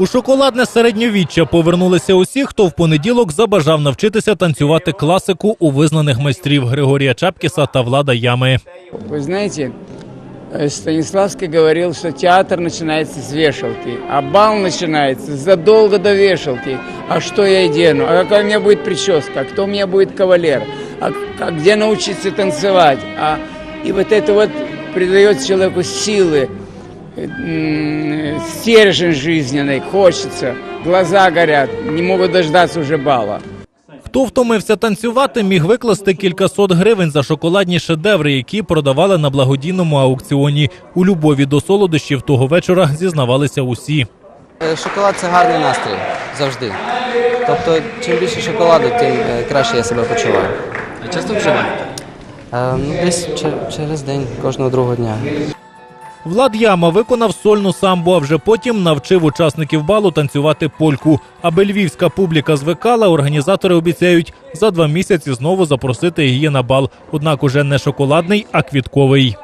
У шоколадне середньовіччя повернулися усі, хто в понеділок забажав навчитися танцювати класику у визнаних майстрів Григорія Чапкіса та Влада Ями. Вы знаете, э, Станиславский говорил, что театр начинается с вешалки, а бал начинается задолго до вешалки. А что я одену? А какая у меня будет прическа? А Кто у меня будет кавалер? А, к- а где научиться танцевать? А, и вот это вот придает человеку силы, э, м, стержень жизненный, хочется, глаза горят, не могут дождаться уже бала. Хто втомився танцювати, міг викласти кількасот гривень за шоколадні шедеври, які продавали на благодійному аукціоні. У любові до солодощів того вечора зізнавалися усі. Е, Шоколад це гарний настрій завжди. Тобто, чим більше шоколаду, тим е, краще я себе почуваю. А часто вживаєте? Е, Ну, десь через день, кожного другого дня. Влад Яма виконав сольну самбу, а вже потім навчив учасників балу танцювати польку. Аби львівська публіка звикала, організатори обіцяють за два місяці знову запросити її на бал. Однак уже не шоколадний, а квітковий.